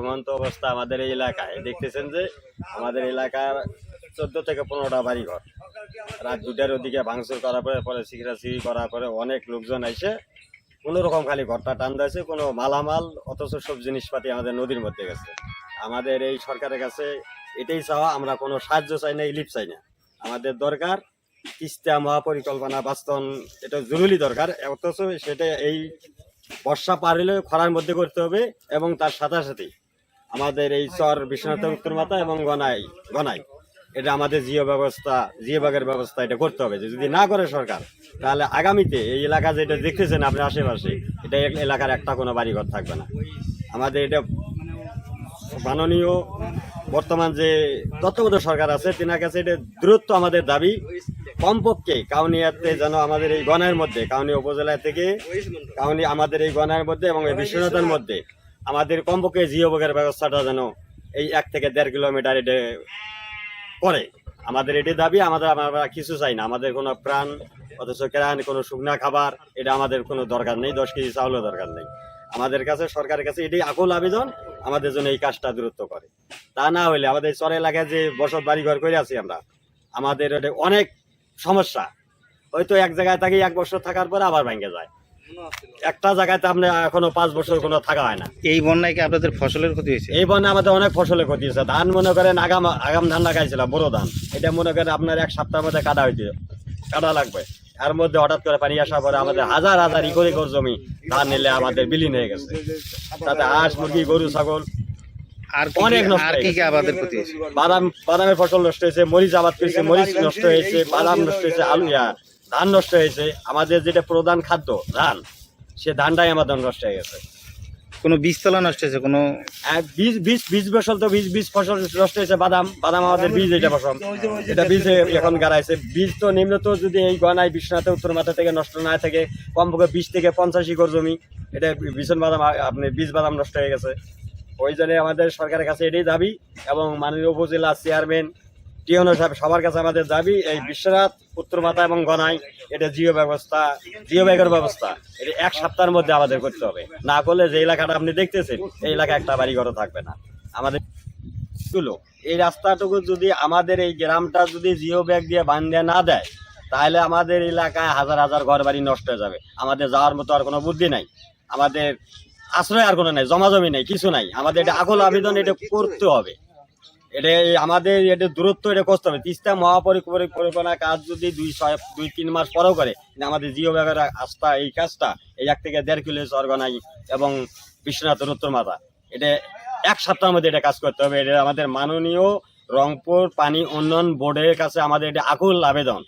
ঘুমন্ত অবস্থা আমাদের এই এলাকায়। দেখতেছেন যে আমাদের এলাকার চোদ্দ থেকে পনেরোটা বাড়ি ঘর রাত দুটার ওদিকে ভাঙচুর করার পরে পরে সিগড়াসিগি করার পরে অনেক লোকজন এসে কোনো রকম খালি ঘরটা টান দিয়েছে, কোনো মালামাল, অথচ সব জিনিসপাতি আমাদের নদীর মধ্যে গেছে। আমাদের এই সরকারের কাছে এটাই চাওয়া, আমরা কোনো সাহায্য চাই না, ইলিপ চাই না। আমাদের দরকার তিস্তা মহাপরিকল্পনা বাস্তবায়ন এটা জরুরি দরকার, অথচ সেটা এই বর্ষা পার হলে খরার মধ্যে করতে হবে এবং তার সাথে সাথে আমাদের এই চর বিশ্বনাথ উত্তর মাথা এবং গনাই গনাই। এটা আমাদের জিও ব্যবস্থা, জিও বাগের ব্যবস্থা এটা করতে হবে। যদি না করে সরকার, তাহলে আগামীতে এই এলাকা যেটা দেখতেছেন আপনার আশেপাশে, এটা এলাকার একটা কোনো বাড়িঘর থাকবে না। আমাদের এটা মাননীয় বর্তমান যে তত্ত্বাবধায়ক সরকার আছে, তেনার কাছে এটা দূরত্ব আমাদের দাবি। কমপক্ষে কাউনিয়াতে যেন আমাদের এই গণের মধ্যে, কাউনি উপজেলা থেকে, কাউনি আমাদের এই গণের মধ্যে এবং এই বিশ্বনাথের মধ্যে আমাদের কমপক্ষে জিও বগের ব্যবস্থাটা যেন এই এক থেকে দেড় কিলোমিটার এটা করে। আমাদের এটি দাবি, আমাদের আমরা কিছু চাই না। আমাদের কোনো প্রাণ, অথচ কেরান কোনো শুকনা খাবার, এটা আমাদের কোনো দরকার নেই। দশ কেজি চাউলও দরকার নেই। আমাদের কাছে, সরকারের কাছে এটি আকুল আবেদন, আমাদের জন্য এই কাজটা দূরত্ব করে। তা না হলে আমাদের চর এলাকায় যে বসত বাড়ি ঘর করে আছি আমরা, আমাদের এটা অনেক সমস্যা। হয়তো এক জায়গায় থাকি, এক বছর থাকার পরে আবার ভেঙে যায়। একটা জায়গাতে আপনি এখনও পাঁচ বছর কোনো থাকা হয় না। এই বন্যায় কি আপনাদের ফসলের ক্ষতি হয়েছে? এই বন্যা আমাদের অনেক ফসলের ক্ষতি হয়েছে। ধান মনে করেন আগাম আগাম ধান লাগাইছিলাম বড় ধান। এটা মনে করেন আপনার এক সপ্তাহের মধ্যে কাটা হইতে কাটা লাগবে। এর মধ্যে হঠাৎ করে পানি আসার পরে আমাদের হাজার হাজার ইকর ইকর জমি ধান নিলে আমাদের বিলীন হয়ে গেছে। তাতে হাঁস মুরগি গরু ছাগল আর অনেক নষ্ট আর কি কি আবাদের ক্ষতি বাদাম বাদামের ফসল নষ্ট হয়েছে মরিচ আবাদ করেছে মরিচ নষ্ট হয়েছে বাদাম নষ্ট হয়েছে আলু ধান নষ্ট হয়েছে আমাদের যেটা প্রধান খাদ্য ধান সে ধানটাই আমাদের নষ্ট হয়ে গেছে। কোনো বীজতলা নষ্ট হয়েছে কোনো আর বীজ বীজ বীজ ফসল তো বীজ বীজ ফসল নষ্ট হয়েছে বাদাম বাদাম আমাদের বীজ এটা ফসল। এটা বীজ এখন গাড়াইছে। বীজ তো নিম্ন তো যদি এই গনায় বিশ্বনাথে উত্তর মাথা থেকে নষ্ট না থাকে কমপক্ষে বিশ থেকে পঞ্চাশ একর জমি এটা ভীষণ বাদাম আপনি বীজ বাদাম নষ্ট হয়ে গেছে। ওই জন্য আমাদের সরকারের কাছে এটাই দাবি এবং মাননীয় উপজেলা চেয়ারম্যান টিওনো সাহেব, সবার কাছে আমাদের দাবি, এই বিশ্বনাথ উত্তর মাথা এবং গনাই, এটা জিও ব্যবস্থা, জিও ব্যাগের ব্যবস্থা। এটা এক সপ্তাহের মধ্যে আমাদের করতে হবে। না করলে যে এলাকাটা আপনি দেখতেছেন, এই এলাকা একটা বাড়ি ঘরও থাকবে না। আমাদেরগুলো এই রাস্তাটুকু যদি আমাদের এই গ্রামটা যদি জিও ব্যাগ দিয়ে বান্ধে না দেয়, তাহলে আমাদের এলাকায় হাজার হাজার ঘর বাড়ি নষ্ট হয়ে যাবে। আমাদের যাওয়ার মতো আর কোনো বুদ্ধি নাই। আমাদের আশ্রয় আর কোনো নাই জমাজমি নাই, কিছু নাই। আমাদের এটা আকল আবেদন, এটা করতে হবে। এটা আমাদের এটা দূরত্ব, এটা করতে হবে। তিস্তা মহাপরিকল্পনা কাজ যদি দুই ছয় দুই তিন মাস পরেও করে আমাদের জিও ব্যাগের আস্থা, এই কাজটা, এই এক থেকে দেড় কিলো সরগনাই এবং বিশ্বনাথ উত্তর মাথা এটা এক সপ্তাহের মধ্যে এটা কাজ করতে হবে। এটা আমাদের মাননীয় রংপুর পানি উন্নয়ন বোর্ডের কাছে আমাদের এটা আকুল আবেদন।